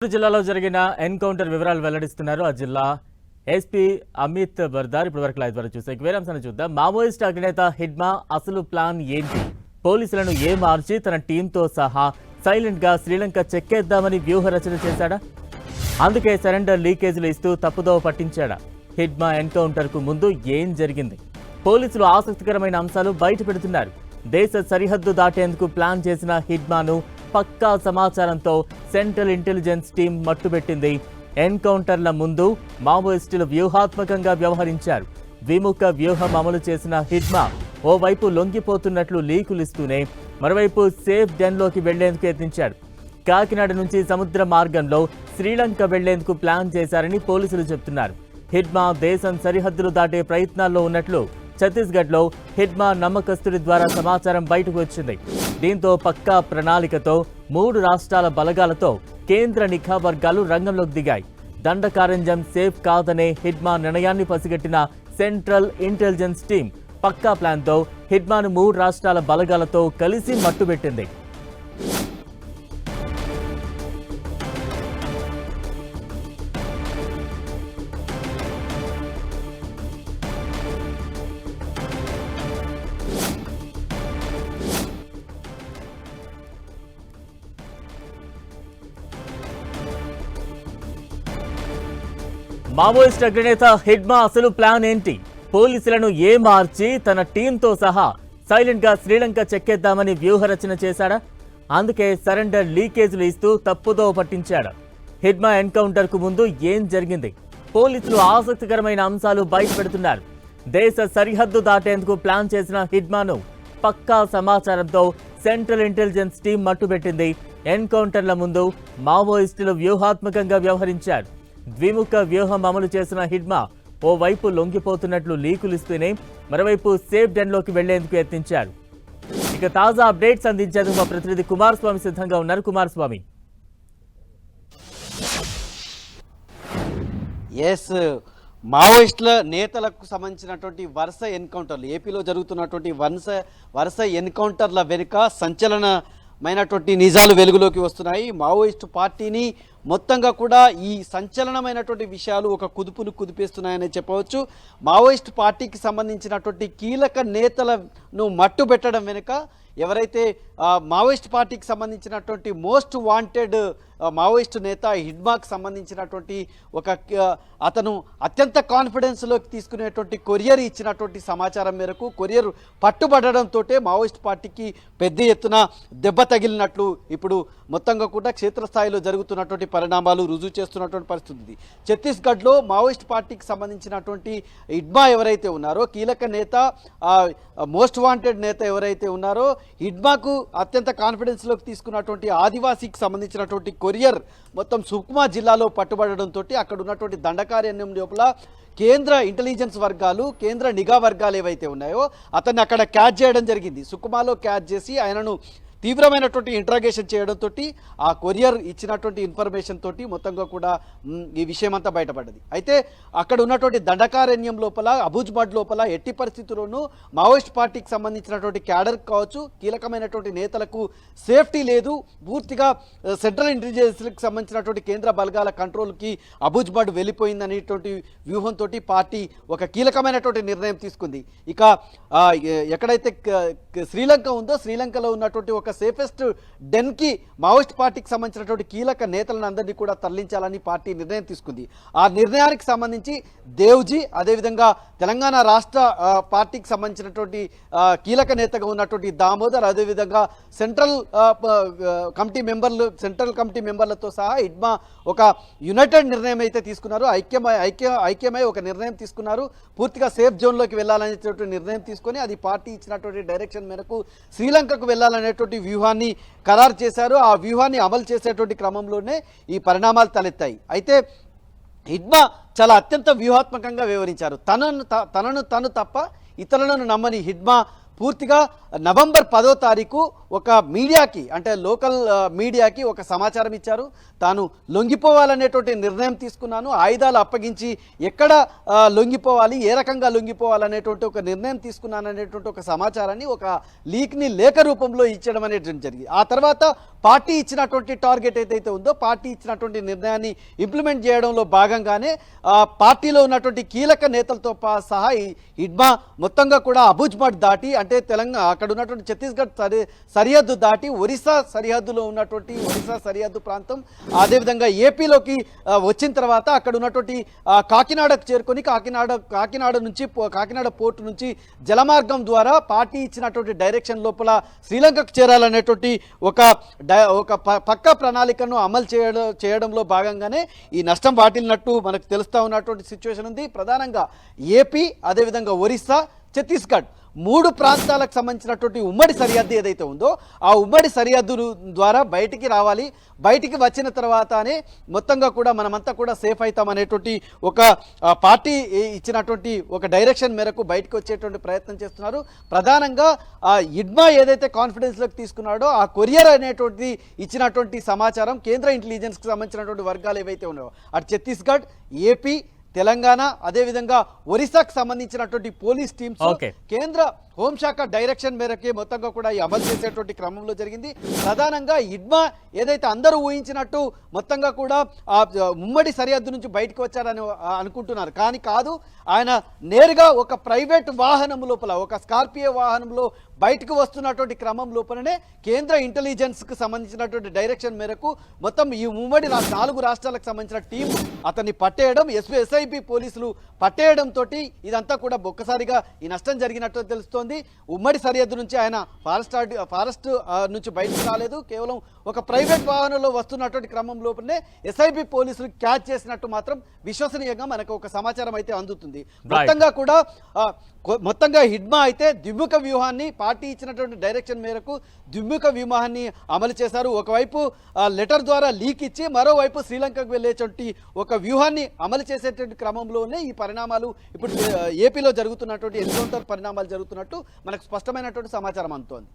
చిత్తూరు జిల్లాలో జరిగిన ఎన్కౌంటర్ వివరాలు వెల్లడిస్తున్నారు. ఆ జిల్లా ఎస్పీ అమిత్ బర్దార్ ఇప్పటి వరకు లైవ్ ద్వారా చూసే వేరే అంశాన్ని చూద్దాం. మావోయిస్ట్ అగ్నేత హిడ్మా అసలు ప్లాన్ ఏంటి? పోలీసులను ఏ మార్చి తన టీంతో సహా సైలెంట్గా శ్రీలంక చెక్కేద్దామని వ్యూహ రచన చేశాడా? అందుకే సరెండర్ లీకేజీలు ఇస్తూ తప్పుదోవ పట్టించాడా? హిడ్మా ఎన్కౌంటర్కు ముందు ఏం జరిగింది? పోలీసులు ఆసక్తికరమైన అంశాలు బయట పెడుతున్నారు. దేశ సరిహద్దు దాటేందుకు ప్లాన్ చేసిన హిడ్మాను పక్కా సమాచారంతో సెంట్రల్ ఇంటెలిజెన్స్ టీం మట్టుబెట్టింది. ఎన్కౌంటర్ల ముందు మావోయిస్టులు వ్యూహాత్మకంగా వ్యవహరించారు. విముఖ వ్యూహం అమలు చేసిన హిడ్మా ఓవైపు లొంగిపోతున్నట్లు లీకులిస్తూనే మరోవైపు సేఫ్ డెన్లోకి వెళ్ళేందుకు యత్నించాడు. కాకినాడ నుంచి సముద్ర మార్గంలో శ్రీలంక వెళ్ళేందుకు ప్లాన్ చేశారని పోలీసులు చెబుతున్నారు హిడ్మా దేశం సరిహద్దులు దాటే ప్రయత్నాల్లో ఉన్నట్లు ఛత్తీస్గఢ్లో హిడ్మా నమ్మకస్తుడి ద్వారా సమాచారం బయటకు వచ్చింది. దీంతో పక్కా ప్రణాళికతో మూడు రాష్ట్రాల బలగాలతో కేంద్ర నిఘా వర్గాలు రంగంలోకి దిగాయి. దండకారంజం సేఫ్ కాదనే హిడ్మా నిర్ణయాన్ని పసిగట్టిన సెంట్రల్ ఇంటెలిజెన్స్ టీం పక్కా ప్లాన్తో హిడ్మాను మూడు రాష్ట్రాల బలగాలతో కలిసి మట్టుబెట్టింది. మావోయిస్ట్ అగ్రనేత హిడ్మా అసలు ప్లాన్ ఏంటి? పోలీసులను ఏ మార్చి తన టీంతో సహా సైలెంట్గా శ్రీలంక చెక్కేద్దామని వ్యూహరచన చేశాడా? అందుకే సరెండర్ లీకేజీలు ఇస్తూ తప్పుదో పట్టించాడు. హిడ్మా ఎన్కౌంటర్కు ముందు ఏం జరిగింది? పోలీసులు ఆసక్తికరమైన అంశాలు బయటపెడుతున్నారు. దేశ సరిహద్దు దాటేందుకు ప్లాన్ చేసిన హిడ్మాను పక్కా సమాచారంతో సెంట్రల్ ఇంటెలిజెన్స్ టీం మట్టుబెట్టింది. ఎన్కౌంటర్ల ముందు మావోయిస్టులు వ్యూహాత్మకంగా వ్యవహరించారు. ద్విముఖ వ్యూహం అమలు చేసిన హిడ్మా ఓవైపు లొంగిపోతున్నట్లు లీకులిస్తూనే మరోవైపు సేఫ్ డెన్లోకి వెళ్ళేందుకు యత్నించారు. ఇక తాజా అప్డేట్స్ అందించేందుకు మా ప్రతినిధి కుమారస్వామి సిద్ధంగా ఉన్నారు. కుమారస్వామి. ఎస్ మావోయిస్టుల నేతలకు సంబంధించినటువంటి వరుస ఎన్కౌంటర్లు ఏపీలో జరుగుతున్నటువంటి వరుస వరుస ఎన్కౌంటర్ల వెనుక సంచలనమైనటువంటి నిజాలు వెలుగులోకి వస్తున్నాయి. మావోయిస్టు పార్టీని మొత్తంగా కూడా ఈ సంచలనమైనటువంటి విషయాలు ఒక కుదుపును కుదిపేస్తున్నాయని చెప్పవచ్చు. మావోయిస్ట్ పార్టీకి సంబంధించినటువంటి కీలక నేతలను మట్టుబెట్టడం వెనుక ఎవరైతే మావోయిస్ట్ పార్టీకి సంబంధించినటువంటి మోస్ట్ వాంటెడ్ మావోయిస్ట్ నేత హిడ్మాకి సంబంధించినటువంటి ఒక అతను అత్యంత కాన్ఫిడెన్స్లోకి తీసుకునేటువంటి కొరియర్ ఇచ్చినటువంటి సమాచారం మేరకు కొరియర్ పట్టుబడడంతో మావోయిస్ట్ పార్టీకి పెద్ద ఎత్తున దెబ్బ తగిలినట్లు ఇప్పుడు మొత్తంగా కూడా క్షేత్రస్థాయిలో జరుగుతున్నటువంటి పరిణామాలు రుజువు చేస్తున్నటువంటి పరిస్థితి ఉంది. ఛత్తీస్గఢ్లో మావోయిస్ట్ పార్టీకి సంబంధించినటువంటి ఇడ్మా ఎవరైతే ఉన్నారో కీలక నేత మోస్ట్ వాంటెడ్ నేత ఎవరైతే ఉన్నారో హిడ్మాకు అత్యంత కాన్ఫిడెన్స్లోకి తీసుకున్నటువంటి ఆదివాసీకి సంబంధించినటువంటి కొరియర్ మొత్తం సుకుమా జిల్లాలో పట్టుబడడంతో అక్కడ ఉన్నటువంటి దండకారణ్యం లోపల కేంద్ర ఇంటెలిజెన్స్ వర్గాలు కేంద్ర నిఘా వర్గాలు ఏవైతే ఉన్నాయో అతన్ని అక్కడ క్యాచ్ చేయడం జరిగింది. సుకుమాలో క్యాచ్ చేసి ఆయనను తీవ్రమైనటువంటి ఇంట్రాగేషన్ చేయడంతో ఆ కొరియర్ ఇచ్చినటువంటి ఇన్ఫర్మేషన్ తోటి మొత్తంగా కూడా ఈ విషయం అంతా బయటపడ్డది. అయితే అక్కడ ఉన్నటువంటి దండకారణ్యం లోపల అబుజ్మడ్ లోపల ఎట్టి పరిస్థితుల్లోనూ మావోయిస్ట్ పార్టీకి సంబంధించినటువంటి క్యాడర్ కావచ్చు కీలకమైనటువంటి నేతలకు సేఫ్టీ లేదు. పూర్తిగా సెంట్రల్ ఇంటెలిజెన్స్కి సంబంధించినటువంటి కేంద్ర బలగాల కంట్రోల్కి అబుజ్మడ్ వెళ్ళిపోయిందనేటువంటి వ్యూహంతో పార్టీ ఒక కీలకమైనటువంటి నిర్ణయం తీసుకుంది. ఇక ఎక్కడైతే శ్రీలంక ఉందో శ్రీలంకలో ఉన్నటువంటి ఒక సేఫెస్ట్ డెన్కి మావోయిస్ట్ పార్టీకి సంబంధించినటువంటి కీలక నేతలను అందరినీ కూడా తరలించాలని పార్టీ నిర్ణయం తీసుకుంది. ఆ నిర్ణయానికి సంబంధించి దేవ్జీ అదేవిధంగా తెలంగాణ రాష్ట్ర పార్టీకి సంబంధించినటువంటి కీలక నేతగా ఉన్నటువంటి దామోదర్ అదేవిధంగా central committee members central committee మెంబర్లతో సహా ఇడ్మా ఒక యునైటెడ్ నిర్ణయం అయితే తీసుకున్నారు. ఐక్యమై ఐక్య ఐక్యమై ఒక నిర్ణయం తీసుకున్నారు. పూర్తిగా సేఫ్ జోన్లోకి వెళ్ళాలనేటువంటి నిర్ణయం తీసుకొని అది పార్టీ ఇచ్చినటువంటి డైరెక్షన్ మేరకు శ్రీలంకకు వెళ్ళాలనేటువంటి వ్యూహాన్ని ఖరారు చేశారు. ఆ వ్యూహాన్ని అమలు చేసేటువంటి క్రమంలోనే ఈ పరిణామాలు తలెత్తాయి. అయితే హిడ్మా చాలా అత్యంత వ్యూహాత్మకంగా వివరించారు. తనను త- తనను తను తప్ప ఇతరులను నమ్మని హిడ్మా పూర్తిగా నవంబర్ పదో తారీఖు ఒక మీడియాకి అంటే లోకల్ మీడియాకి ఒక సమాచారం ఇచ్చారు. తాను లొంగిపోవాలనేటువంటి నిర్ణయం తీసుకున్నాను. ఆయుధాలు అప్పగించి ఎక్కడ లొంగిపోవాలి ఏ రకంగా లొంగిపోవాలనేటువంటి ఒక నిర్ణయం తీసుకున్నాను అనేటువంటి ఒక సమాచారాన్ని ఒక లీక్ని లేఖ రూపంలో ఇచ్చడం అనేటువంటి జరిగింది. ఆ తర్వాత పార్టీ ఇచ్చినటువంటి టార్గెట్ ఏదైతే ఉందో పార్టీ ఇచ్చినటువంటి నిర్ణయాన్ని ఇంప్లిమెంట్ చేయడంలో భాగంగానే పార్టీలో ఉన్నటువంటి కీలక నేతలతో పా- సహా ఇడ్మా మొత్తంగా కూడా అబుజ్మట్ దాటి అంటే తెలంగాణ అక్కడ ఉన్నటువంటి ఛత్తీస్గఢ్ సరి సరిహద్దు దాటి ఒరిస్సా సరిహద్దులో ఉన్నటువంటి ఒరిస్సా సరిహద్దు ప్రాంతం అదేవిధంగా ఏపీలోకి వచ్చిన తర్వాత అక్కడ ఉన్నటువంటి కాకినాడకు చేరుకొని కాకినాడ కాకినాడ నుంచి కాకినాడ పోర్టు నుంచి జలమార్గం ద్వారా పార్టీ ఇచ్చినటువంటి డైరెక్షన్ లోపల శ్రీలంకకు చేరాలనేటువంటి ఒక డై- ఒక ప- పక్క ప్రణాళికను అమలు చేయడం చేయడంలో భాగంగానే ఈ నష్టం వాటిల్లినట్టు మనకు తెలుస్తూ ఉన్నటువంటి సిచ్యువేషన్ ఉంది. ప్రధానంగా ఏపీ అదేవిధంగా ఒరిస్సా ఛత్తీస్గఢ్. మూడు ప్రాంతాలకు సంబంధించినటువంటి ఉమ్మడి సరిహద్దు ఏదైతే ఉందో ఆ ఉమ్మడి సరిహద్దు ద్వారా బయటికి రావాలి. బయటికి వచ్చిన తర్వాతనే మొత్తంగా కూడా మనమంతా కూడా సేఫ్ అవుతాం అనేటువంటి ఒక పార్టీ ఇచ్చినటువంటి ఒక డైరెక్షన్ మేరకు బయటకు వచ్చేటువంటి ప్రయత్నం చేస్తున్నారు. ప్రధానంగా ఆ ఇడ్మా ఏదైతే కాన్ఫిడెన్స్లోకి తీసుకున్నాడో ఆ కొరియర్ అనేటువంటి ఇచ్చినటువంటి సమాచారం కేంద్ర ఇంటెలిజెన్స్కి సంబంధించినటువంటి వర్గాలు ఏవైతే ఉన్నాయో అటు ఛత్తీస్గఢ్ ఏపీ తెలంగాణ అదేవిధంగా ఒరిస్సాకు సంబంధించినటువంటి పోలీస్ టీమ్స్. కేంద్ర హోంశాఖ డైరెక్షన్ మేరకే మొత్తంగా కూడా ఈ అమలు చేసేటువంటి క్రమంలో జరిగింది. ప్రధానంగా ఇడ్మా ఏదైతే అందరూ ఊహించినట్టు మొత్తంగా కూడా ఆ ఉమ్మడి సరిహద్దు నుంచి బయటకు వచ్చారని అనుకుంటున్నారు. కానీ కాదు ఆయన నేరుగా ఒక ప్రైవేట్ వాహనం లోపల ఒక స్కార్పియో వాహనంలో బయటకు వస్తున్నటువంటి క్రమం లోపలనే కేంద్ర ఇంటెలిజెన్స్కి సంబంధించినటువంటి డైరెక్షన్ మేరకు మొత్తం ఈ ఉమ్మడి నాలుగు రాష్ట్రాలకు సంబంధించిన టీం అతన్ని పట్టేయడం ఎస్ ఎస్ఐబి పోలీసులు పట్టేయడంతో ఇదంతా కూడా ఒక్కసారిగా ఈ నష్టం జరిగినట్టు తెలుస్తోంది. ఉమ్మడి సరిహద్దు నుంచి ఆయన ఫారెస్ట్ ఫారెస్ట్ నుంచి బయటకు రాలేదు. కేవలం ఒక ప్రైవేట్ వాహనంలో వస్తున్నటువంటి క్రమం లోపలనే ఎస్ఐబి పోలీసులు క్యాచ్ చేసినట్టు మాత్రం విశ్వసనీయంగా మనకు ఒక సమాచారం అయితే అందుతుంది. మొత్తంగా కూడా మొత్తంగా హిడ్మా అయితే ద్విముఖ వ్యూహాన్ని పార్టీ ఇచ్చినటువంటి డైరెక్షన్ మేరకు ద్విముఖ వ్యూహాన్ని అమలు చేశారు. ఒకవైపు లెటర్ ద్వారా లీక్ ఇచ్చి మరోవైపు శ్రీలంకకు వెళ్ళేటువంటి ఒక వ్యూహాన్ని అమలు చేసేటువంటి క్రమంలోనే ఈ పరిణామాలు ఇప్పుడు ఏపీలో జరుగుతున్నటువంటి ఎన్కౌంటర్ పరిణామాలు జరుగుతున్నట్టు మనకు స్పష్టమైనటువంటి సమాచారం అందుతోంది.